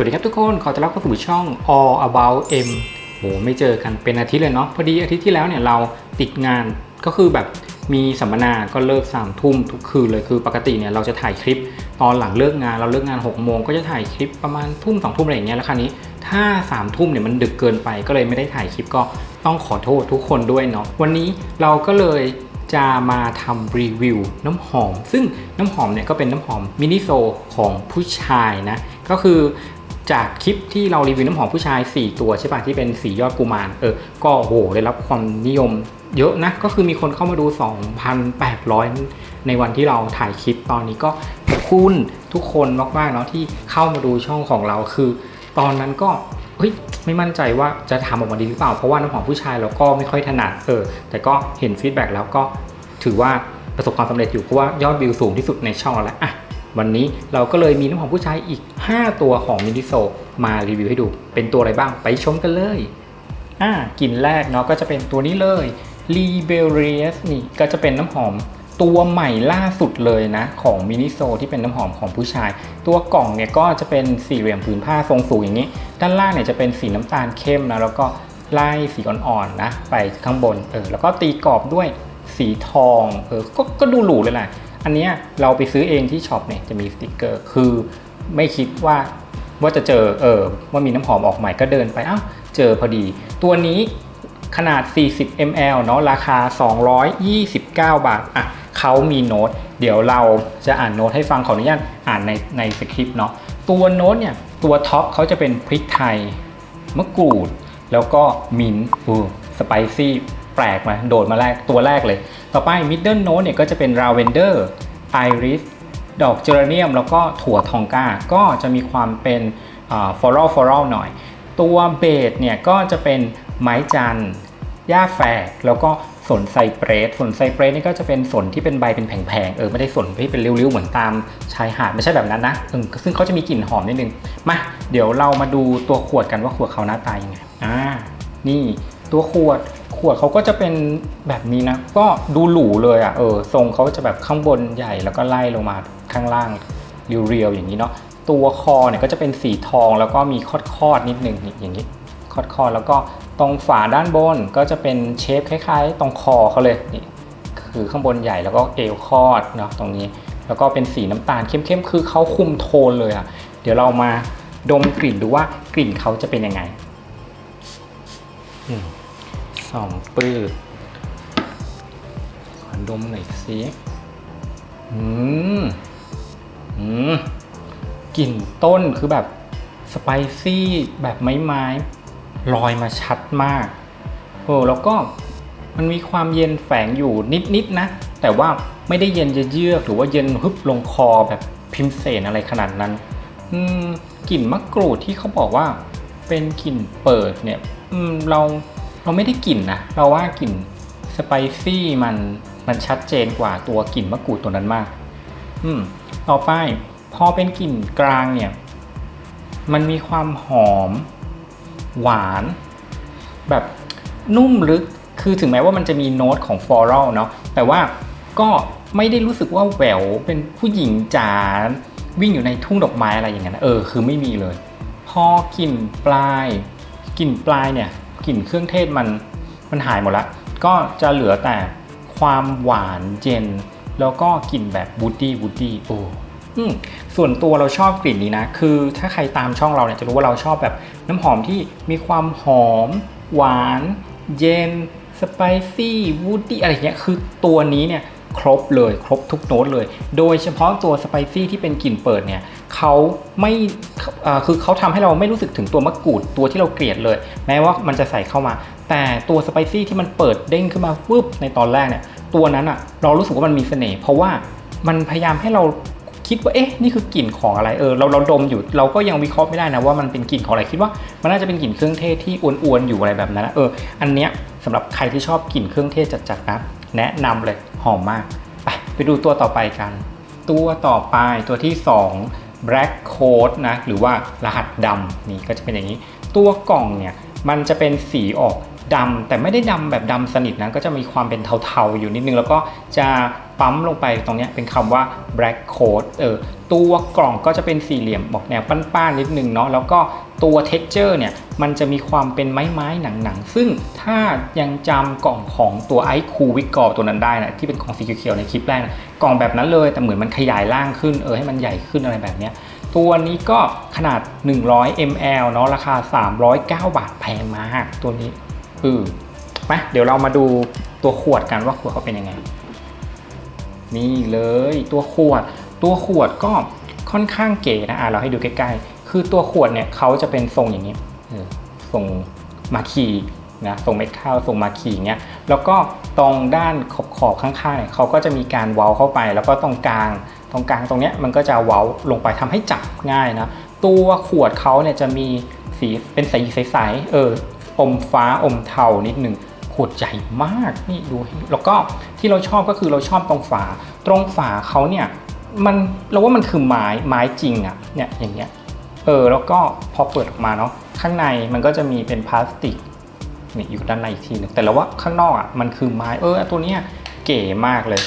วัสดีครับทุกคน ขอต้อนรับเข้าสู่ช่อง All About M โหไม่เจอกันเป็นอาทิตย์เลยเนาะ พอดีอาทิตย์ที่แล้วเนี่ยเราติดงาน ก็คือแบบมีสัมมนาก็เลิกสามทุ่มทุกคืนเลยคือปกติเนี่ยเราจะถ่ายคลิป ตอนหลังเลิกงานเราเลิกงาน6กโมงก็จะถ่ายคลิปประมาณทุ่มสองทุ่มอะไรอย่างเงี้ยแล้วคราวนี้ถ้า3ามทุ่มเนี่ยมันดึกเกินไปก็เลยไม่ได้ถ่ายคลิปก็ต้องขอโทษทุกคนด้วยเนาะ วันนี้เราก็เลยจะมาทำรีวิวน้ำหอม ซึ่งน้ำหอมเนี่ยก็เป็นน้ำหอมมินิโซของผู้ชายนะ ก็คือ จากคลิปที่เรารีวิวน้ำหอมผู้ชาย 4 ตัวใช่ปะที่เป็นสียอดกุมารเออก็โหได้รับความนิยมเยอะนะ ก็คือมีคนเข้ามาดู 2,800 ในวันที่เราถ่ายคลิปตอนนี้ก็ขอบคุณทุกคนมากๆเนาะที่เข้ามาดูช่องของเราคือ ตอนนั้นก็เฮ้ยไม่มั่นใจว่าจะทำออกมาดีหรือเปล่า เพราะว่าน้ำหอมผู้ชายเราก็ไม่ค่อยถนัดเออแต่ก็เห็นฟีดแบ็กแล้วก็ถือว่าประสบความสำเร็จอยู่เพราะว่ายอดวิวสูงที่สุดในช่องเราแล้วอะ วันนี้เราก็เลยมีน้ำหอมผู้ชายอีก 5 ตัวของมินิโซมารีวิวให้ดู เป็นตัวอะไรบ้างไปชมกันเลยอ่ากลิ่นแรกเนาะก็จะเป็นตัวนี้เลย l i b e r i u s นี่ก็จะเป็นน้ำหอมตัวใหม่ล่าสุดเลยนะ ของมินิโซที่เป็นน้ำหอมของผู้ชาย ตัวกล่องเนี่ยก็จะเป็นสี่เหลี่ยมผืนผ้าทรงสูงอย่างนี้ ด้านล่างเนี่ยจะเป็นสีน้ำตาลเข้มนะแล้วก็ไล่สีอ่อนๆนะ ไปข้างบนเออแล้วก็ตีกรอบด้วยสีทองเออก็ก็ดูหรูเลยแหละ อันเนี้ยเราไปซื้อเองที่ช็อปเนี่ยจะมีสติกเกอร์ คือไม่คิดว่าว่าจะเจอเออว่ามีน้ำหอมออกใหม่ก็เดินไปอ้าวเจอพอดี ตัวนี้ขนาด 40 ml เนาะราคา 229 บาท อะเขามีโน้ต เดี๋ยวเราจะอ่านโน้ตให้ฟังขออนุญาตอ่านในในสคริปต์เนาะ ตัวโน้ตเนี่ย ตัวท็อปเขาจะเป็นพริกไทย มะกรูด แล้วก็มิ้นท์อูสไปซี่ ปลกมาโดดมาแรกตัวแรกเลย ต่อไปมิดเดิลโน้ตเนี่ยก็จะเป็นราเวนเดอร์ไอริสดอกเจอร์เนียมแล้วก็ถั่วทองกาก็จะมีความเป็นฟลอรัลฟลอรัลหน่อย ตัวเบสเนี่ยก็จะเป็นไม้จันหญ้าแฝกแล้วก็สนไซเปรสสนไซเปรสนี่ก็จะเป็นสนที่เป็นใบเป็นแผงๆเออไม่ได้สนที่เป็นริ้วๆเหมือนตามชายหาดไม่ใช่แบบนั้นนะเออซึ่งเขาจะมีกลิ่นหอมนิดนึงมาเดี๋ยวเรามาดูตัวขวดกันว่าขวดเขาหน้าตายังไงอ่านี่ ตัวขวดขวดเขาก็จะเป็นแบบนี้นะ ก็ดูหรูเลยอะเออทรงเขาจะแบบข้างบนใหญ่แล้วก็ไล่ลงมาข้างล่างเรียวๆอย่างนี้เนาะตัวคอเนี่ยก็จะเป็นสีทองแล้วก็มีคอดๆนิดนึงอย่างนี้คอดคอแล้วก็ตรงฝาด้านบนก็จะเป็นเชฟคล้าย ๆ ตรงคอเขาเลยนี่คือข้างบนใหญ่แล้วก็เอวคอดเนาะตรงนี้ แล้วก็เป็นสีน้ำตาลเข้มๆคือเขาคุมโทนเลยอะ่ะเดี๋ยวเรามาดมกลิ่นดูว่ากลิ่นเขาจะเป็นยังไง สองปื้ดขอดมหน่อยสิอืมอืมกลิ่นต้นคือแบบสไปซี่แบบไม้ไม้ลอยมาชัดมากโอ้แล้วก็มันมีความเย็นแฝงอยู่นิดๆนะ แต่ว่าไม่ได้เย็นเยือกหรือว่าเย็นฮึบลงคอแบบพิมเสนอะไรขนาดนั้น อืมกลิ่นมะกรูดที่เขาบอกว่า เป็นกลิ่นเปิดเนี่ย อืมเรา เราไม่ได้กลิ่นนะ เราว่ากลิ่นสไปซี่มันมันชัดเจนกว่าตัวกลิ่นมะกรูดตัวนั้นมาก อืม ต่อไปพอเป็นกลิ่นกลางเนี่ย มันมีความหอม หวาน แบบนุ่มลึก คือถึงแม้ว่ามันจะมีโน้ตของฟลอรัลเนาะ แต่ว่าก็ไม่ได้รู้สึกว่าแหววเป็นผู้หญิงจ๋าวิ่งอยู่ในทุ่งดอกไม้อะไรอย่างนั้น เออ คือไม่มีเลย พอกลิ่นปลาย กลิ่นปลายเนี่ย ลิ่นเครื่องเทศมันมันหายหมดละ ก็จะเหลือแต่ความหวานเย็นแล้วก็กลิ่นแบบบูดดี้บูดดี้โอ้อืมส่วนตัวเราชอบกลิ่นนี้นะ คือถ้าใครตามช่องเราเนี่ยจะรู้ว่าเราชอบแบบน้ำหอมที่มีความหอม หวาน เย็นสไปซี่วูดดี้อะไรเงี้ยคือตัวนี้เนี่ยครบเลยครบทุกโน้ตเลย โดยเฉพาะตัวสไปซี่ที่เป็นกลิ่นเปิดเนี่ย เขาไม่คือเขาทำให้เราไม่รู้สึกถึงตัวมะกรูดตัวที่เราเกลียดเลย แม้ว่ามันจะใส่เข้ามา แต่ตัวสไปซี่ที่มันเปิดเด้งขึ้นมาปุ๊บในตอนแรกเนี่ยตัวนั้นอะเรารู้สึกว่ามันมีเสน่ห์เพราะว่ามันพยายามให้เราคิดว่าเอ๊ะนี่คือกลิ่นของอะไรเออเราเราดมอยู่เราก็ยังวิเคราะห์ไม่ได้นะว่ามันเป็นกลิ่นของอะไรคิดว่า มันน่าจะเป็นกลิ่นเครื่องเทศที่อ้วนๆอยู่อะไรแบบนั้นนะเอออันเนี้ยสำหรับใครที่ชอบกลิ่นเครื่องเทศจัดๆนะแนะนำเลยหอมมากไปไปดูตัวต่อไปกัน ตัวต่อไปตัวที่ 2 black code นะหรือว่ารหัสดำนี่ก็จะเป็นอย่างนี้ ตัวกล่องเนี่ยมันจะเป็นสีออก ดำแต่ไม่ได้ดำแบบดำสนิทนะก็จะมีความเป็นเทาๆอยู่นิดนึง แล้วก็จะปั๊มลงไปตรงนี้เป็นคำว่า black coat เออตัวกล่องก็จะเป็นสี่เหลี่ยมบอกแนวป้านๆนิดนึงเนาะแล้วก็ตัว texture เนี่ยมันจะมีความเป็นไม้ๆหนังๆ ซึ่งถ้ายังจำกล่องของตัวไอคูวิกอตัวนั้นได้นะที่เป็นของสีเขียวๆในคลิปแรกนะกล่องแบบนั้นเลยแต่เหมือนมันขยายล่างขึ้นเออให้มันใหญ่ขึ้นอะไรแบบนี้ตัวนี้ก็ขนาด 100 ml เนาะราคา 309 บาทแพงมากตัวนี้ ออมาเดี๋ยวเรามาดูตัวขวดกันว่าขวดเขาเป็นยังไง นี่เลยตัวขวด ตัวขวดก็ค่อนข้างเก๋นะอะเราให้ดูใกล้ๆ คือตัวขวดเนี่ยเขาจะเป็นทรงอย่างนี้ทรงมาคีนะทรงเม็ดข้าวทรงมาคีเงี้ยแล้วก็ตรงด้านขอบขอบข้างๆเนี่ยเขาก็จะมีการเว้าเข้าไป แล้วก็ตรงกลาง ตรงกลางตรงเนี้ยมันก็จะเว้าลงไปทำให้จับง่ายนะตัวขวดเขาเนี่ยจะมีสีเป็นสีใสๆเออ อมฟ้าอมเทานิดหนึ่งขวดใหญ่มากนี่ดูแล้วก็ที่เราชอบก็คือเราชอบตรงฝา ตรงฝาเขาเนี่ยมันเราว่ามันคือไม้ไม้จริงอะเนี่ยอย่างเงี้ยเออแล้วก็พอเปิดออกมาเนาะข้างในมันก็จะมีเป็นพลาสติกนี่อยู่ด้านในอีกทีหนึงแต่เราว่าข้างนอกอะมันคือไม้เออตัวเนี้ยเก๋มากเลย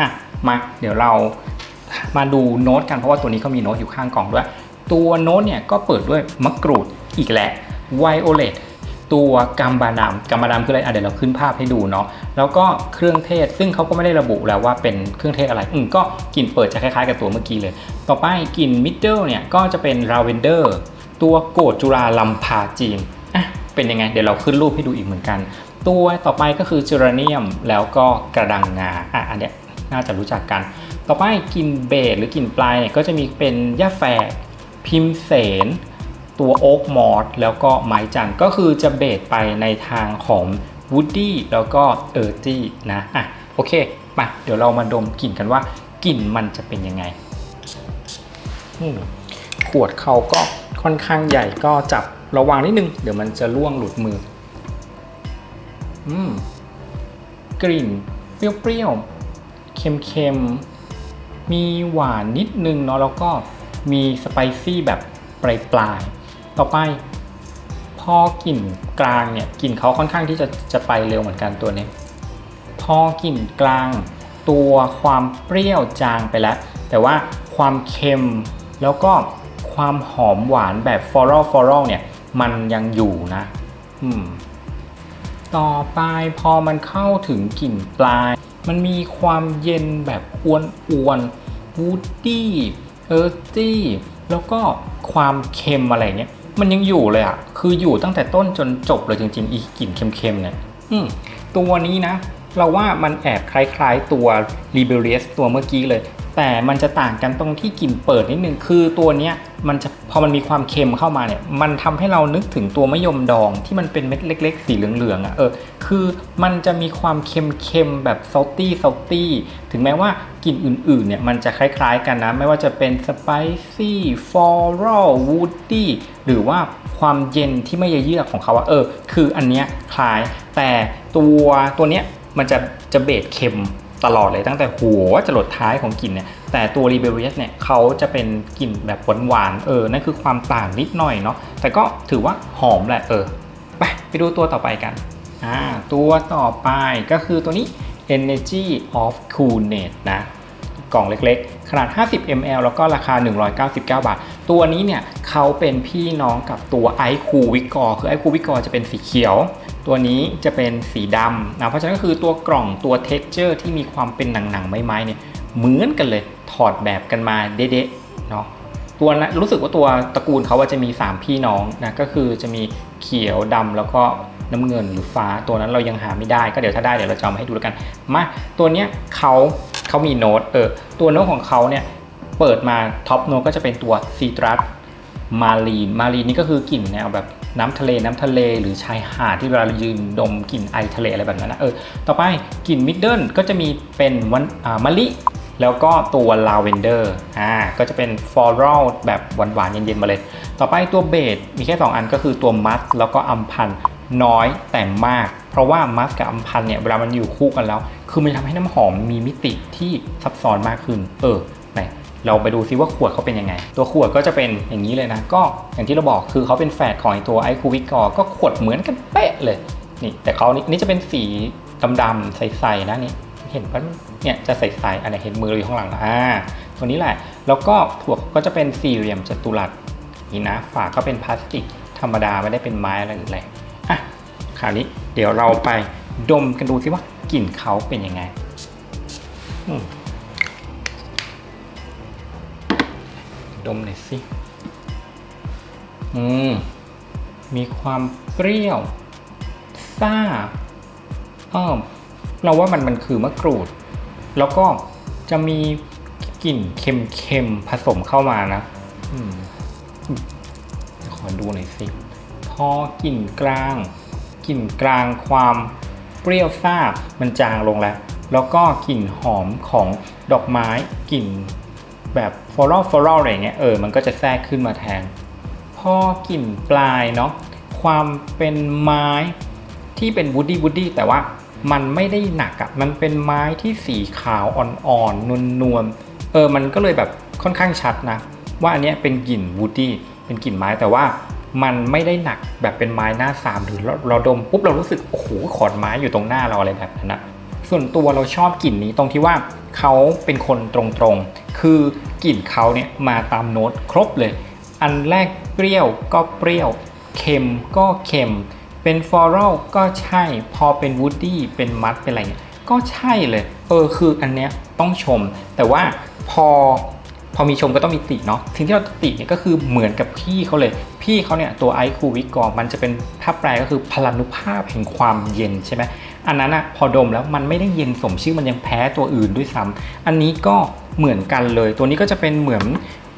อะมาเดี๋ยวเรามาดูโน้ตกันเพราะว่าตัวนี้เขามีโน้ตอยู่ข้างกล่องด้วย ตัวโน้ตเนี่ยก็เปิดด้วยมะกรูด อีกแหละไวโอเลตตัวกัมบาดามกัมบาดามคืออะไรอะเดี๋ยวเราขึ้นภาพให้ดูเนาะแล้วก็เครื่องเทศซึ่งเขาก็ไม่ได้ระบุแล้วว่าเป็นเครื่องเทศอะไร อืมก็กลิ่นเปิดจะคล้ายๆ กับตัวเมื่อกี้เลย ต่อไปกลิ่นมิดเดิลเนี่ยก็จะเป็นลาเวนเดอร์ตัวโกดจุราลัมพาจีนอะเป็นยังไง เดี๋ยวเราขึ้นรูปให้ดูอีกเหมือนกัน ตัวต่อไปก็คือเจอราเนียมแล้วก็กระดังงาอะอันเนี้ยน่าจะรู้จักกัน ต่อไปกลิ่นเบสหรือกลิ่นปลายเนี่ยก็จะมีเป็นย่าแฝกพิมเสน ตัวโอ๊กมอสแล้วก็ไม้จันทร์ก็คือจะเบสไปในทางของวูดดี้แล้วก็เออร์จี้นะอะโอเคมาเดี๋ยวเรามาดมกลิ่นกันว่ากลิ่นมันจะเป็นยังไงอืมขวดเขาก็ค่อนข้างใหญ่ก็จับระวังนิดนึง เดี๋ยวมันจะล่วงหลุดมือ อืม กลิ่น เปรี้ยวๆ เค็มๆ มีหวานนิดนึงเนาะแล้วก็มีสไปซี่แบบปลายๆ ต่อไป พอกลิ่นกลางเนี่ยกลิ่นเขาค่อนข้างที่จะจะไปเร็วเหมือนกันตัวนี้ พอกลิ่นกลาง ตัวความเปรี้ยวจางไปแล้ว แต่ว่าความเค็มแล้วก็ความหอมหวานแบบฟอรัลฟอรัลเนี่ยมันยังอยู่นะ อืม ต่อไปพอมันเข้าถึงกลิ่นปลาย มันมีความเย็นแบบอ้วนอ้วนวูดดี้เออร์ตี้แล้วก็ความเค็มอะไรเงี้ย มันยังอยู่เลยอะคืออยู่ตั้งแต่ต้นจนจบเลยจริงๆ อีกลิ่นเค็มๆเนี่ยตัวนี้นะ เราว่ามันแอบคล้ายๆตัว l i b e r i u s ตัวเมื่อกี้เลย แต่มันจะต่างกันตรงที่กลิ่นเปิดนิดนึงคือตัวเนี้ยมันจะพอมันมีความเค็มเข้ามาเนี่ยมันทำให้เรานึกถึงตัวมะยมดองที่มันเป็นเม็ดเล็ก ๆ สีเหลืองๆอะเออคือมันจะมีความเค็มๆแบบ salty salty ถึงแม้ว่ากลิ่นอื่นๆเนี่ยมันจะคล้ายๆกันนะ ไม่ว่าจะเป็น spicy floral woody หรือว่าความเย็นที่ไม่เยือกของเขาอะเออ คืออันเนี้ยคล้ายแต่ตัวตัวเนี้ยมันจะจะเบสเค็ม ตลอดเลยตั้งแต่หัวจรดท้ายของกลิ่นเนี่ยแต่ตัว r e b e r i u s เนี่ยเขาจะเป็นกลิ่นแบบหวานๆเออนั่นคือความต่างนิดหน่อยเนาะแต่ก็ถือว่าหอมแหละเออไปไปดูตัวต่อไปกันอ่าตัวต่อไปก็คือตัวนี้ Energy of Coolness นะกล่องเล็ก ขนาด 50 ml แล้วก็ราคา 199 บาท ตัวนี้เนี่ยเขาเป็นพี่น้องกับตัว i c o o l Vigor คือ i c o o l Vigor จะเป็นสีเขียว ตัวนี้จะเป็นสีดำนะเพราะฉะนั้นก็คือตัวกล่องตัว texture ที่มีความเป็นหนังๆไม้ๆเนี่ยเหมือนกันเลยถอดแบบกันมาเด๊ะๆเนาะตัวนะรู้สึกว่าตัวตระกูลเขาว่าจะมี 3 พี่น้องนะก็คือจะมีเขียวดำแล้วก็น้ำเงินหรือฟ้าตัวนั้นเรายังหาไม่ได้ก็เดี๋ยวถ้าได้เดี๋ยวเราจะเอามาให้ดูแล้วกันมาตัวเนี้ยเขา เขามีโน้ตเออตัวโน้ตของเขาเนี่ยเปิดมาท็อปโน้ตก็จะเป็นตัวซีตรัสมารีนมารีนนี่ก็คือกลิ่นแนวแบบน้ำทะเลน้ำทะเลหรือชายหาดที่เวลาเรายืนดมกลิ่นไอทะเลอะไรแบบนั้นนะเออต่อไปกลิ่นมิดเดิลก็จะมีเป็นวันอ่ามะลิแล้วก็ตัวลาเวนเดอร์อ่าก็จะเป็นฟลอรัลแบบหวานๆเย็นๆมาเลย ต่อไปตัวเบสมีแค่ 2 อันก็คือตัวมัสแล้วก็อัมพันน้อยแต่มาก เพราะว่ามัสกับอัมพันเนี่ยเวลามันอยู่คู่กันแล้ว คือมันทำให้น้ำหอมมีมิติที่ซับซ้อนมากขึ้น เออไหนเราไปดูซิว่าขวดเขาเป็นยังไง ตัวขวดก็จะเป็นอย่างนี้เลยนะ ก็อย่างที่เราบอกคือเขาเป็นแฝดของไอตัวไอคูวิกอก็ขวดเหมือนกันเป๊ะเลย นี่ แต่เขานี่นี่จะเป็นสีดำๆใสๆนะนี่ เห็นปะเนี่ยจะใสๆอันนี้เห็นมืออยู่ข้างหลังอ่าตัวนี้แหละ แล้วก็ถั่วก็จะเป็นสี่เหลี่ยมจัตุรัสนี่นะ ฝาก็เป็นพลาสติกธรรมดาไม่ได้เป็นไม้อะไรหรืออะไรอะคราวนี้เดี๋ยวเราไป ดมกันดูซิว่ากลิ่นเขาเป็นยังไงอืมดมหน่อยสิ อืม มีความเปรี้ยว ซ่าอ้อเราว่ามันมันคือมะกรูด แล้วก็จะมีกลิ่นเค็มๆผสมเข้ามานะ อืมอืมขอดูหน่อยสิ พอกลิ่นกลาง กลิ่นกลางความ เปรี้ยวซ่ามันจางลงแล้ว แล้วก็กลิ่นหอมของดอกไม้กลิ่นแบบฟลอรัลฟลอรัลอะไรเงี้ยเออมันก็จะแทรกขึ้นมาแทนพอกลิ่นปลายเนาะความเป็นไม้ที่เป็นวูดดี้วูดดี้แต่ว่ามันไม่ได้หนักอะ่ะมันเป็นไม้ที่สีขาวอ่อนๆนวลๆเออมันก็เลยแบบค่อนข้างชัดนะ ว่าอันเนี้ยเป็นกลิ่นวูดดี้เป็นกลิ่นไม้แต่ว่า มันไม่ได้หนักแบบเป็นไม้หน้าสามหรือเราดมปุ๊บเรารู้สึกโอ้โหขอนไม้อยู่ตรงหน้าเราอะไรแบบนั้นนะส่วนตัวเราชอบกลิ่นนี้ตรงที่ว่าเขาเป็นคนตรงๆ คือกลิ่นเขาเนี่ยมาตามโน้ตครบเลย อันแรกเปรี้ยวก็เปรี้ยวเค็มก็เค็ม เป็นฟลอรัลก็ใช่ พอเป็นวูดดี้เป็นมัดเป็นอะไรเงี้ยก็ใช่เลย เออคืออันเนี้ยต้องชม แต่ว่าพอ พอมีชมก็ต้องมีติเนาะสิ่งที่เราติเนี่ยก็คือเหมือนกับพี่เขาเลย พี่เขาเนี่ยตัวไอคูวิกอมันจะเป็นถ้าแปลก็คือพลานุภาพแห่งความเย็นใช่ไหมอันนั้นอะพอดมแล้วมันไม่ได้เย็นสมชื่อมันยังแพ้ตัวอื่นด้วยซ้ำอันนี้ก็เหมือนกันเลย ตัวนี้ก็จะเป็นเหมือน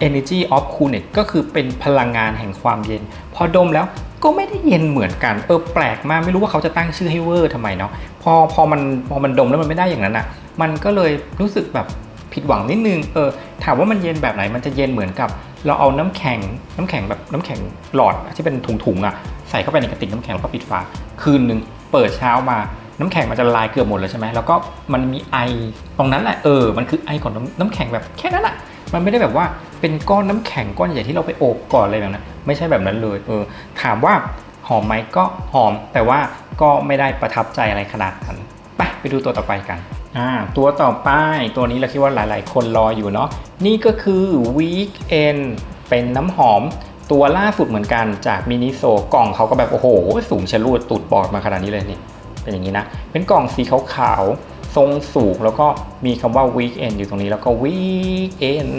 energy of coolness ก็คือเป็นพลังงานแห่งความเย็น พอดมแล้วก็ไม่ได้เย็นเหมือนกันเออแปลกมากไม่รู้ว่าเขาจะตั้งชื่อให้เวอร์ทำไมเนาะพอพอมันพอมันดมแล้วมันไม่ได้อย่างนั้นอะมันก็เลยรู้สึกแบบ ผิดหวังนิดนึงเออถามว่ามันเย็นแบบไหนมันจะเย็นเหมือนกับ เราเอาน้ำแข็งน้ำแข็งแบบน้ำแข็งหลอดที่เป็นถุงๆอะใส่เข้าไปในกระติกน้ำแข็งแล้วก็ปิดฝาคืนนึงเปิดเช้ามาน้ำแข็งมันจะละลายเกือบหมดเลยใช่ไหมแล้วก็มันมีไอตรงนั้นแหละเออมันคือไอของน้ำน้ำแข็งแบบแค่นั้นอะมันไม่ได้แบบว่าเป็นก้อนน้ำแข็งก้อนใหญ่ที่เราไปโอบก่อนอะไรแบบนั้นไม่ใช่แบบนั้นเลยเออถามว่าหอมไหมก็หอม แต่ว่าก็ไม่ได้ประทับใจอะไรขนาดนั้นไปไปดูตัวต่อไปกัน อ่าตัวต่อไปตัวนี้เราคิดว่าหลาย ๆ คนรออยู่เนาะนี่ก็คือ Weekend เป็นน้ำหอมตัวล่าสุดเหมือนกันจากมินิโซกล่องเขาก็แบบ โอ้โห สูงชะลูดตูดบอดมาขนาดนี้เลยนี่ เป็นอย่างนี้นะ เป็นกล่องสีขาวๆ ทรงสูงแล้วก็มีคำว่า weekend อยู่ตรงนี้แล้วก็ weekend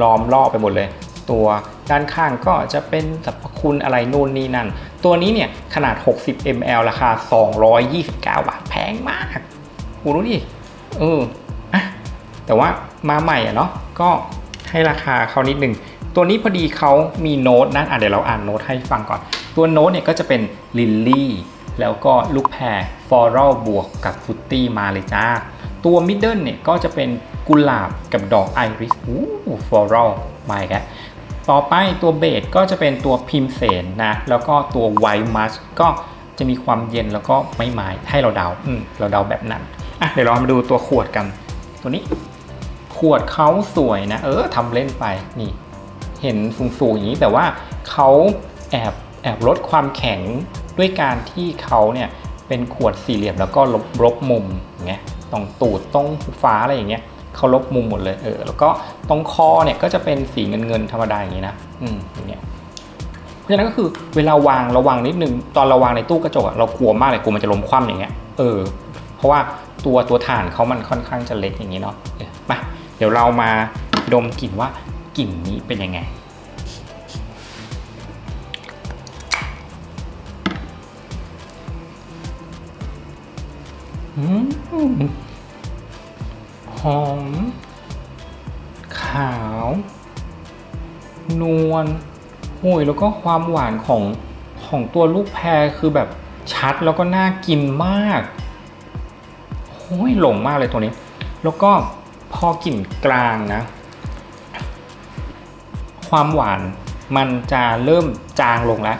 ล้อมรอบไปหมดเลย ตัวด้านข้างก็จะเป็นสรรพคุณอะไรนู่นนี่นั่น ตัวนี้เนี่ยขนาด 60 ml ราคา 229 บาทแพงมาก กูรู้ดิเอออะแต่ว่ามาใหม่อะเนาะก็ให้ราคาเขานิดนึงตัวนี้พอดีเขามีโน้ตนะอะเดี๋ยวเราอ่านโน้ตให้ฟังก่อน ตัวโน้ตเนี่ยก็จะเป็นลิลลี่แล้วก็ลูกแพรฟลอรัลบวกกับฟุตตี้มาเลยจ้า ตัวมิดเดิลเนี่ยก็จะเป็นกุหลาบกับดอกไอริสอู้ฟลอรัลมาอีกแล้วต่อไปตัวเบสก็จะเป็นตัวพิมเสนนะ แล้วก็ตัวไวท์มัสก็จะมีความเย็นแล้วก็ไม่ไม้ให้เราเดา อืม เราเดาแบบนั้น อะเดี๋ยวเรามาดูตัวขวดกัน ตัวนี้ ขวดเขาสวยนะ เออทำเล่นไปนี่ เห็นสูงๆอย่างนี้แต่ว่าเขาแอบแอบลดความแข็งด้วยการที่เขาเนี่ยเป็นขวดสี่เหลี่ยมแล้วก็ลบลบมุมอย่างเงี้ยตรงตูดตรงฟ้าอะไรอย่างเงี้ยเขาลบมุมหมดเลยเออแล้วก็ตรงคอเนี่ยก็จะเป็นสีเงินเงินๆธรรมดาอย่างนี้นะอืมอย่างเงี้ยเพราะฉะนั้นก็คือเวลาวางระวังนิดนึงตอนเราวางในตู้กระจกอะเรากลัวมากเลยกลัวมันจะล้มคว่ำอย่างเงี้ยเออเราะว่าตัวตัวฐานเขามันค่อนข้างจะเล็กอย่างนี้เนาะเออมาเดี๋ยวเรามาดมกลิ่นว่ากลิ่นนี้เป็นยังไง หอม ขาว นวลโอ้ยแล้วก็ความหวานของของตัวลูกแพรคือแบบชัดแล้วก็น่ากินมาก อ้ยหลงมากเลยตัวนี้ แล้วก็พอกลิ่นกลางนะ ความหวานมันจะเริ่มจางลงแล้ว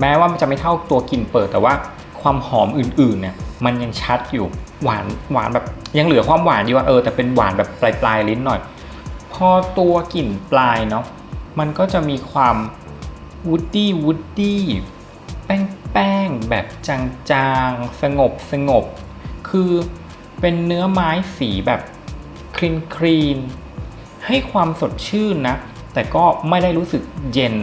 แม้ว่ามันจะไม่เท่าตัวกลิ่นเปิดแต่ว่าความหอมอื่นๆเนี่ยมันยังชัดอยู่หวานหวานแบบยังเหลือความหวานอยู่เออแต่เป็นหวานแบบปลายๆลิ้นหน่อย พอตัวกลิ่นปลายเนาะมันก็จะมีความวูดดี้วูดดี้แป้งแป้งแบบจางๆ สงบสงบ คือ เป็นเนื้อไม้สีแบบคลีนคลีนให้ความสดชื่นนะ แต่ก็ไม่ได้รู้สึกเย็น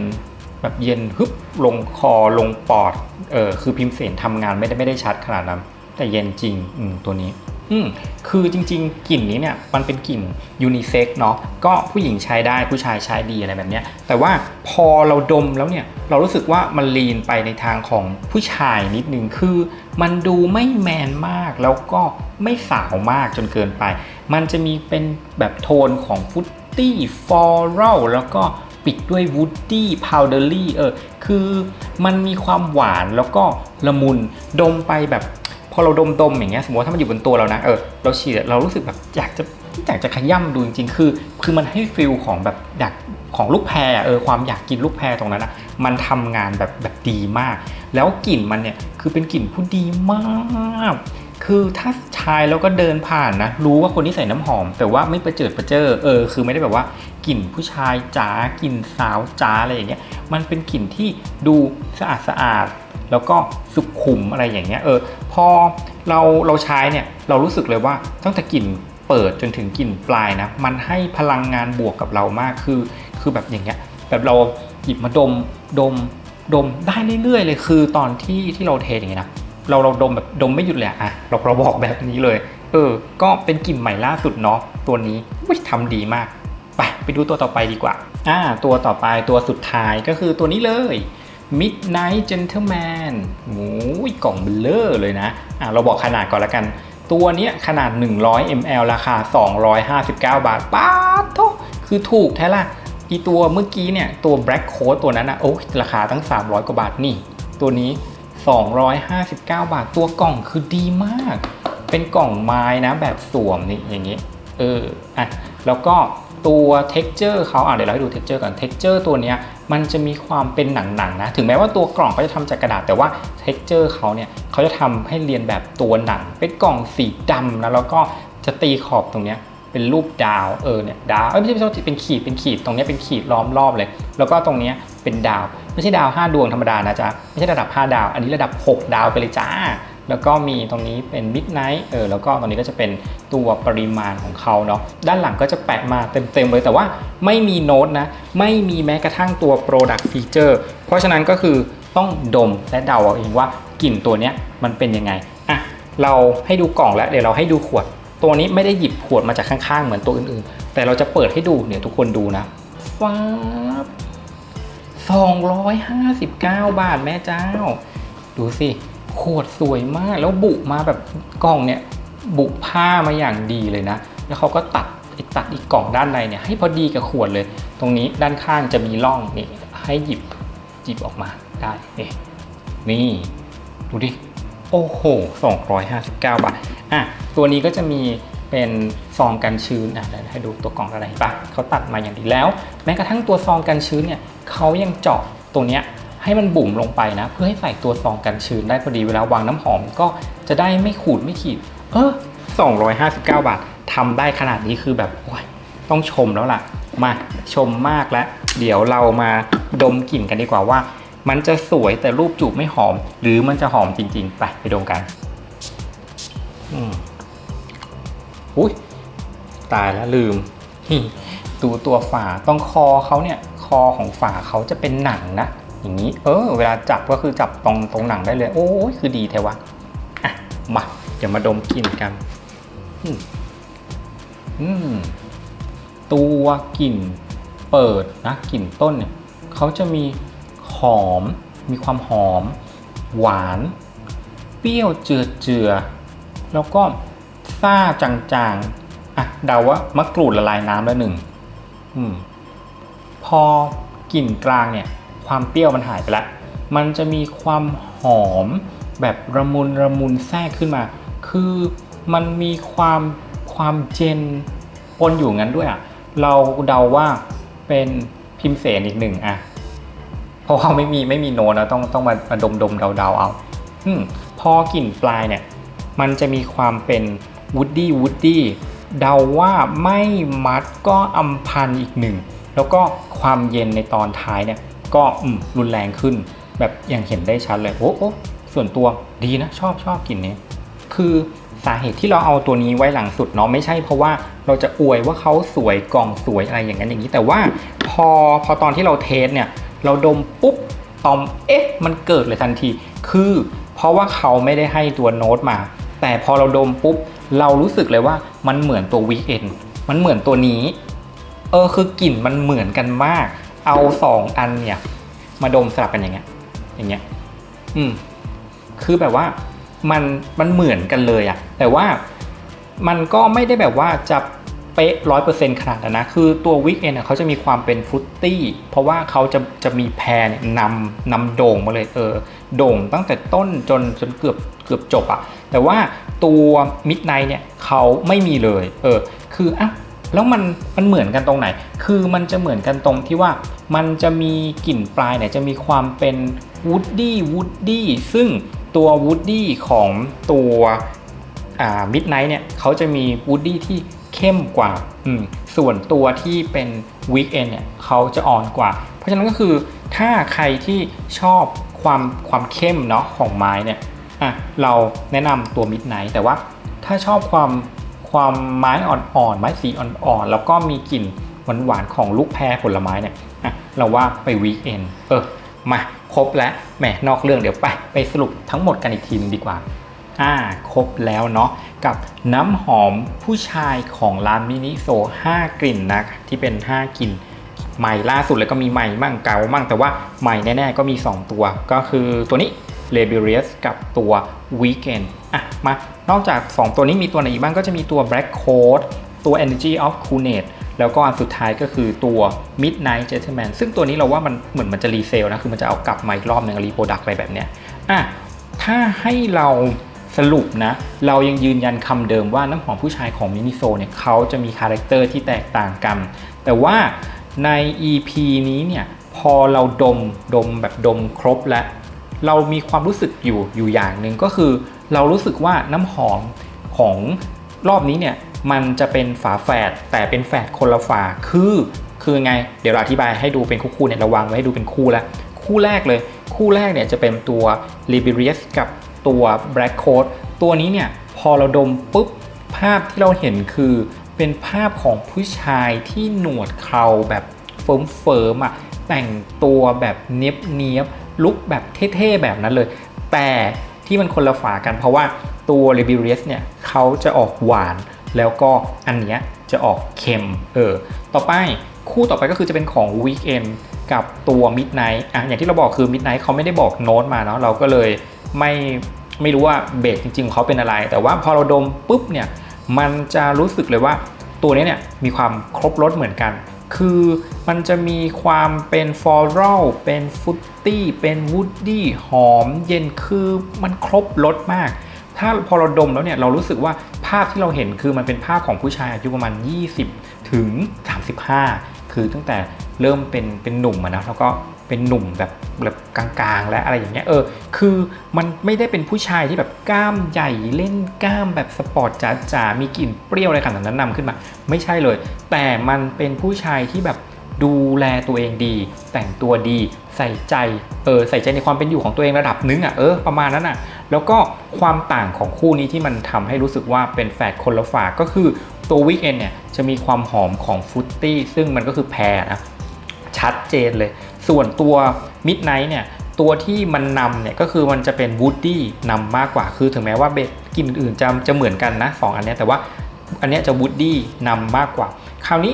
แบบเย็นฮึบลงคอลงปอด เออคือพิมพ์เสนทำงานไม่ได้ไม่ได้ชัดขนาดนั้น แต่เย็นจริงอืมตัวนี้อืมคือจริงๆกลิ่นนี้เนี่ยมันเป็นกลิ่นยูนิเซ็กเนาะก็ผู้หญิงใช้ได้ผู้ชายใช้ดีอะไรแบบเนี้ย แต่ว่าพอเราดมแล้วเนี่ยเรารู้สึกว่ามันลีนไปในทางของผู้ชายนิดนึงคือ มันดูไม่แมนมากแล้วก็ไม่สาวมากจนเกินไป มันจะมีเป็นแบบโทนของฟุตตี้ฟอรัลแล้วก็ปิดด้วยวูดดี้พาวเดอรี่เออคือมันมีความหวานแล้วก็ละมุนดมไปแบบ พอเราดมดมๆอย่างเงี้ยสมมติว่าถ้ามันอยู่บนตัวเรานะเออเราฉีดเรารู้สึกแบบอยากจะอยากจะขย่ำดูจริงๆ คือ คือมันให้ฟิลของแบบอยาก ของลูกแพรเออความอยากกินลูกแพรตรงนั้นอะมันทำงานแบบแบบดีมาก แล้วกลิ่นมันเนี่ยคือเป็นกลิ่นผู้ดีมาก คือถ้าชายแล้วก็เดินผ่านนะ รู้ว่าคนที่ใส่น้ำหอม แต่ว่าไม่ประเจิดประเจิอเออคือไม่ได้แบบว่ากลิ่นผู้ชายจ๋ากลิ่นสาวจ๋าอะไรอย่างเงี้ยมันเป็นกลิ่นที่ดูสะอาดสะอาดแล้วก็สุขุมอะไรอย่างเงี้ยเออพอเราเราใช้เนี่ยเรารู้สึกเลยว่าตั้งแต่กลิ่น เปิดจนถึงกลิ่นปลายนะ มันให้พลังงานบวกกับเรามากคือ คือแบบอย่างเงี้ยแบบเราหยิบมาดมดมดมได้เรื่อยๆ เลยคือตอนที่ที่เราเทอย่างเงี้ยนะเราเราดมแบบดมไม่หยุดเลยอะเราเราบอกแบบนี้เลย เออ ก็เป็นกลิ่นใหม่ล่าสุดเนาะตัวนี้อุ๊ยทำดีมาก ไปไปดูตัวต่อไปดีกว่าอ่าตัวต่อไปตัวสุดท้ายก็คือตัวนี้เลย Midnight Gentleman โอ้ยกล่องเบลเลอร์เลยนะอ่าเราบอกขนาดก่อนละกัน ตัวนี้ขนาด 100 ml ราคา 259 บาทป้าดโทคือถูกแท้ละอีตัวเมื่อกี้เนี่ย ตัว Black Coat ตัวนั้นนะโอ้ราคาตั้ง 300 กว่าบาทนี่ ตัวนี้ 259 บาทตัวกล่องคือดีมาก เป็นกล่องไม้นะแบบสวมนี่อย่างนี้ เอออะแล้วก็ตัว texture เขาอะเดี๋ยวเราให้ดู texture ก่อน texture ตัวเนี้ยมันจะมีความเป็นหนังๆนะ ถึงแม้ว่าตัวกล่องเขาจะทำจากกระดาษแต่ว่า texture เขาเนี่ยเขาจะทำให้เรียนแบบตัวหนัง เป็นกล่องสีดำนะแล้วก็จะตีขอบตรงเนี้ยเป็นรูปดาวเออเนี่ยดาวเอ้ยไม่ใช่ไม่ใช่เป็นขีดเป็นขีดตรงเนี้ยเป็นขีดล้อมรอบเลย แล้วก็ตรงเนี้ยเป็นดาว ไม่ใช่ดาว 5 ดวงธรรมดานะจ๊ะไม่ใช่ระดับ 5 ดาว อันนี้ระดับ 6 ดาวไปเลยจ้า แล้วก็มีตรงนี้เป็น Midnight เออแล้วก็ตรงนี้ก็จะเป็นตัวปริมาณของเขาเนาะด้านหลังก็จะแปะมาเต็มๆเลยแต่ว่าไม่มีโน้ตนะ ไม่มีแม้กระทั่งตัว Product Feature เพราะฉะนั้นก็คือต้องดมและเดาเอาเองว่ากลิ่นตัวเนี้ยมันเป็นยังไงอะเราให้ดูกล่องแล้วเดี๋ยวเราให้ดูขวด ตัวนี้ไม่ได้หยิบขวดมาจากข้างๆ เหมือนตัวอื่นๆ แต่เราจะเปิดให้ดูเนี่ยทุกคนดูนะฟ้าบ259 บาทแม่เจ้า ดูสิ ขวดสวยมากแล้วบุมาแบบกล่องเนี่ยบุผ้ามาอย่างดีเลยนะ แล้วเขาก็ตัดตัดอีกกล่องด้านในเนี่ยให้พอดีกับขวดเลย ตรงนี้ด้านข้างจะมีร่องนี่ให้หยิบหยิบออกมาได้นี่นี่ดูดิโอ้โห 259 บาท อะ ตัวนี้ก็จะมีเป็นซองกันชื้น อะเดี๋ยวให้ดูตัวกล่องอะไรปะเขาตัดมาอย่างดีแล้ว แม้กระทั่งตัวซองกันชื้นเนี่ยเขายังเจาะตรงเนี้ย ให้มันบุ๋มลงไปนะ เพื่อให้ใส่ตัวซองกันชื้นได้พอดีเวลาวางน้ำหอมก็จะได้ไม่ขูดไม่ขีด เออ259 บาททำได้ขนาดนี้คือแบบโอ้ยต้องชมแล้วล่ะ มาชมมากแล้ว เดี๋ยวเรามาดมกลิ่นกันดีกว่าว่า มันจะสวยแต่รูปจูบไม่หอม หรือมันจะหอมจริง ๆ ไปไปดมกันอืมอุ้ยตายแล้วลืมดูตัวฝาต้องคอเขาเนี่ย คอของฝาเขาจะเป็นหนังนะ อย่างนี้ เออ เวลาจับก็คือจับตรงตรงหนังได้เลย โอ้ยคือดีแท้วะ อะ มา เดี๋ยวมาดมกลิ่นกันอืมอืม ตัวกลิ่นเปิดนะกลิ่นต้นเนี่ยเขาจะมีหอม มีความหอม หวาน เปรี้ยวเจือเจือ แล้วก็ซ่าจางๆ อะ เดาว่ามะกรูดละลายน้ำแล้วหนึ่ง อืม พอกลิ่นกลางเนี่ย ความเปรี้ยวมันหายไปแล้ว มันจะมีความหอมแบบระมุนระมุนแทรกขึ้นมา คือมันมีความความเจนปนอยู่งั้นด้วยอะ เราเดาว่าเป็นพิมเสนอีกหนึ่งอะ เพราะว่าไม่มีไม่มีโนนะต้องต้องมามาดมดมเดาเดาเอาอืมพอกลิ่นปลายเนี่ย มันจะมีความเป็นวูดดี้วูดดี้เดาว่าไม่มัดก็อัมพันอีกหนึ่ง แล้วก็ความเย็นในตอนท้ายเนี่ย ก็รุนแรงขึ้น แบบอย่างเห็นได้ชัดเลยโอ้โอ้ส่วนตัวดีนะ ชอบชอบกลิ่นนี้ คือสาเหตุที่เราเอาตัวนี้ไว้หลังสุดเนาะไม่ใช่เพราะว่าเราจะอวยว่าเขาสวยกล่องสวยอะไรอย่างนั้นอย่างนี้ แต่ว่าพอพอตอนที่เราเทสเนี่ย เราดมปุ๊บตอมเอ๊ะมันเกิดเลยทันที คือเพราะว่าเขาไม่ได้ให้ตัวโน้ตมา แต่พอเราดมปุ๊บ เรารู้สึกเลยว่ามันเหมือนตัววีเอ็นมันเหมือนตัวนี้ เออคือกลิ่นมันเหมือนกันมาก เอาสองอันเนี่ย มาดมสลับกันอย่างเงี้ย อย่างเงี้ย อืม คือแบบว่ามันมันเหมือนกันเลยอะแต่ว่ามันก็ไม่ได้แบบว่าจะเป๊ะร้อยเปอร์เซ็นต์ขนาดนั้นนะ คือตัววิกเอนเขาจะมีความเป็นฟรุตตี้ เพราะว่าเขาจะจะมีแพรเนี่ยนำนำโด่งมาเลยเออ โด่งตั้งแต่ต้นจนจนเกือบเกือบจบอะแต่ว่าตัวมิดไนเนี่ยเขาไม่มีเลย เออ คืออะ แล้วมันมันเหมือนกันตรงไหน คือมันจะเหมือนกันตรงที่ว่ามันจะมีกลิ่นปลายเนี่ยจะมีความเป็นวูดดี้วูดดี้ซึ่งตัววูดดี้ของตัวมิดไนท์เนี่ยเขาจะมีวูดดี้ที่เข้มกว่า ส่วนตัวที่เป็นวีคเอนเนี่ยเขาจะอ่อนกว่า เพราะฉะนั้นก็คือถ้าใครที่ชอบความความเข้มเนาะของไม้เนี่ยอะเราแนะนำตัวมิดไนท์แต่ว่าถ้าชอบความ ความไม้อ่อนๆ ไม้สีอ่อนๆ แล้วก็มีกลิ่นหวานๆ ของลูกแพรผลไม้เนี่ยอะเราว่าไปวีคเอนเออ มาครบแล้วแหมนอกเรื่องเดี๋ยวไป ไปสรุปทั้งหมดกันอีกทีนึงดีกว่า อ่า ครบแล้วเนาะกับน้ำหอมผู้ชายของร้านมินิโซ 5 กลิ่นนะ ที่เป็น 5 กลิ่นใหม่ล่าสุดเลยก็มีใหม่มั่งเก่ามั่งแต่ว่าใหม่แน่ ๆ ก็มี 2 ตัว ก็คือตัวนี้ l a b i r i u s กับตัว Weekend อะมานอกจาก 2 ตัวนี้มีตัวไหนอีกบ้างก็จะมีตัว Black Coat ตัว Energy of Coolness แล้วก็อันสุดท้ายก็คือตัว Midnight Gentleman ซึ่งตัวนี้เราว่ามันเหมือนมันจะรีเซลนะ คือมันจะเอากลับมาอีกรอบหนึ่งรีโปรดักต์อะไรแบบเนี้ยอะถ้าให้เราสรุปนะ เรายังยืนยันคำเดิมว่าน้ำหอมผู้ชายของมินิโซเนี่ยเขาจะมีคาแรคเตอร์ที่แตกต่างกัน แต่ว่าใน EP นี้เนี่ยพอเราดมดมแบบดมครบแล้ว เรามีความรู้สึกอยู่อยู่อย่างหนึ่งก็คือ เรารู้สึกว่าน้ำหอมของรอบนี้เนี่ยมันจะเป็นฝาแฝดแต่เป็นแฝดคนละฝาคือคือไง เดี๋ยวเราอธิบายให้ดูเป็นคู่ๆเนี่ยเราวางไว้ให้ดูเป็นคู่แล้วคู่แรกเลย คู่แรกเนี่ยจะเป็นตัว l i b e r i u s กับตัว Black Coat ตัวนี้เนี่ยพอเราดมปุ๊บภาพที่เราเห็นคือเป็นภาพของผู้ชายที่หนวดเคราแบบเฟิร์มเฟิร์มๆอะแต่งตัวแบบเนียบเนียบลุกแบบเท่ๆแบบนั้นเลย แต่ ที่มันคนละฝากัน เพราะว่าตัว l i b e r i u s เนี่ยเขาจะออกหวาน แล้วก็อันเนี้ยจะออกเค็มเออต่อไปคู่ต่อไปก็คือจะเป็นของ Weekend กับตัว Midnight อะอย่างที่เราบอกคือ Midnight เขาไม่ได้บอกโน้ตมาเนาะเราก็เลยไม่ไม่รู้ว่าเบสจริงๆเขาเป็นอะไร แต่ว่าพอเราดมปุ๊บเนี่ยมันจะรู้สึกเลยว่าตัวนี้เนี่ยมีความครบรสเหมือนกัน คือมันจะมีความเป็นฟลอรัลเป็นฟุตตี้เป็นวูดดี้หอมเย็นคือมันครบรสมาก ถ้าพอเราดมแล้วเนี่ยเรารู้สึกว่าภาพที่เราเห็นคือมันเป็นภาพของผู้ชายอายุประมาณ 20 ถึง 35 คือตั้งแต่เริ่มเป็นเป็นหนุ่มนะแล้วก็ เป็นหนุ่มแบบแบบกลางๆ และอะไรอย่างเงี้ยเออคือมันไม่ได้เป็นผู้ชายที่แบบกล้ามใหญ่เล่นกล้ามแบบสปอร์ตจ๋าๆมีกลิ่นเปรี้ยวอะไรขนาดนั้นนำขึ้นมา ไม่ใช่เลย แต่มันเป็นผู้ชายที่แบบดูแลตัวเองดี แต่งตัวดีใส่ใจเออใส่ใจในความเป็นอยู่ของตัวเองระดับนึงอะเออประมาณนั้นอะ แล้วก็ความต่างของคู่นี้ที่มันทำให้รู้สึกว่าเป็นแฝดคนละฝาก็คือตัววิกเอนเนี่ยจะมีความหอมของฟุตตี้ซึ่งมันก็คือแพรนะชัดเจนเลย ส่วนตัว Midnight เนี่ยตัวที่มันนำเนี่ยก็คือมันจะเป็น Woody นำมากกว่าคือถึงแม้ว่าเบสกลิ่นอื่นจะจะเหมือนกันนะสองอันนี้แต่ว่าอันนี้จะ Woody นำมากกว่า คราวนี้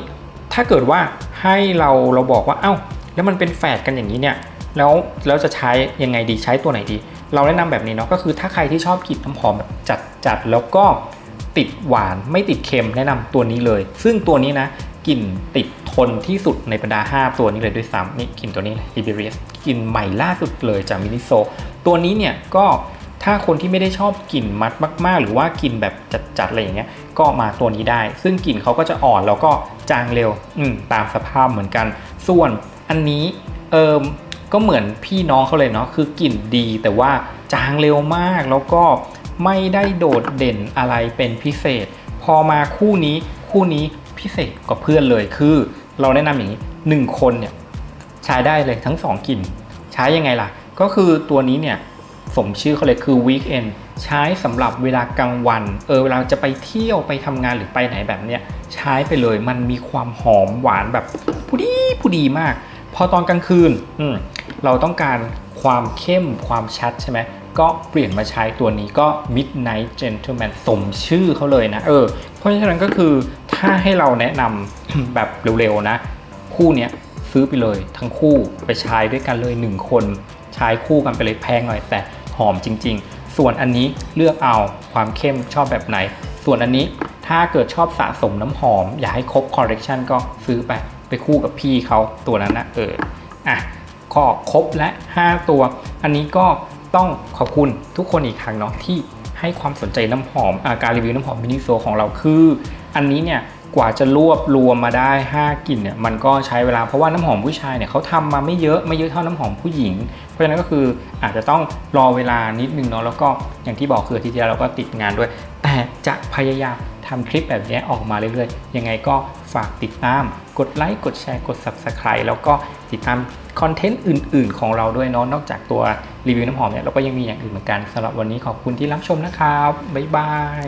ถ้าเกิดว่าให้เราเราบอกว่าเอ้า แล้วมันเป็นแฝดกันอย่างนี้เนี่ยแล้วแล้วจะใช้ยังไงดีใช้ตัวไหนดี เราแนะนำแบบนี้เนาะก็คือถ้าใครที่ชอบกลิ่นน้ำหอมแบบจัดจัดแล้วก็ติดหวานไม่ติดเค็มแนะนำตัวนี้เลย ซึ่งตัวนี้นะกลิ่นติด ทนที่สุดในบรรดา 5 ตัวนี้เลยด้วยซ้ำนี่กลิ่นตัวนี้ l i b e r i u s กลิ่นใหม่ล่าสุดเลยจากมินิโซ ตัวนี้เนี่ยก็ถ้าคนที่ไม่ได้ชอบกลิ่นมัดมาก ๆ หรือว่ากลิ่นแบบจัดๆอะไรอย่างเงี้ยก็มาตัวนี้ได้ ซึ่งกลิ่นเขาก็จะอ่อนแล้วก็จางเร็วอืตามสภาพเหมือนกัน ส่วนอันนี้เอิมก็เหมือนพี่น้องเขาเลยเนาะคือกลิ่นดีแต่ว่าจางเร็วมากแล้วก็ไม่ได้โดดเด่นอะไรเป็นพิเศษ พอมาคู่นี้คู่นี้พิเศษกว่าเพื่อนเลยคือ เราแนะนำอย่างนี้หนึ่งคนเนี่ยใช้ได้เลยทั้งสองกลิ่น ใช้ยังไงล่ะ ก็คือตัวนี้เนี่ยสมชื่อเขาเลยคือ weekend ใช้สำหรับเวลากลางวัน เออเวลาจะไปเที่ยวไปทำงานหรือไปไหนแบบเนี้ยใช้ไปเลยมันมีความหอมหวานแบบผู้ดีผู้ดีมาก พอตอนกลางคืนอืมเราต้องการความเข้มความชัดใช่ไหมก็เปลี่ยนมาใช้ตัวนี้ก็ Midnight Gentleman สมชื่อเขาเลยนะ เออ เพราะฉะนั้นก็คือถ้าให้เราแนะนำแบบเร็วๆนะ คู่เนี้ยซื้อไปเลยทั้งคู่ไปใช้ด้วยกันเลย 1 คนใช้คู่กันไปเลยแพงหน่อยแต่หอมจริง ๆ ส่วนอันนี้เลือกเอาความเข้มชอบแบบไหน ส่วนอันนี้ถ้าเกิดชอบสะสมน้ำหอม อยากให้ครบคอลเลกชันก็ซื้อไปไปคู่กับพี่เขาตัวนั้นนะเอออะก็ครบและ 5 ตัว อันนี้ก็ต้องขอบคุณทุกคนอีกครั้งเนาะที่ ให้ความสนใจน้ำหอมอาการรีวิวน้ำหอมมินิโซของเราคือ อันนี้เนี่ยกว่าจะรวบรวมมาได้ 5กลิ่นเนี่ยมันก็ใช้เวลาเพราะว่าน้ำหอมผู้ชายเนี่ยเขาทำมาไม่เยอะไม่เยอะเท่าน้ำหอมผู้หญิง เพราะฉะนั้นก็คืออาจจะต้องรอเวลานิดนึงเนาะแล้วก็อย่างที่บอกคือทิตย์ที่แล้วเราก็ติดงานด้วย แต่จะพยายามทำคลิปแบบนี้ออกมาเรื่อยๆ ยังไงก็ฝากติดตาม กดไลค์ กดแชร์ กด Subscribe แล้วก็ติดตามคอนเทนต์อื่น ๆ ของเราด้วยเนาะนอกจากตัว รีวิวน้ำหอมเนี่ยเราก็ยังมีอย่างอื่นเหมือนกันสำหรับวันนี้ขอบคุณที่รับชมนะครับ บ๊ายบาย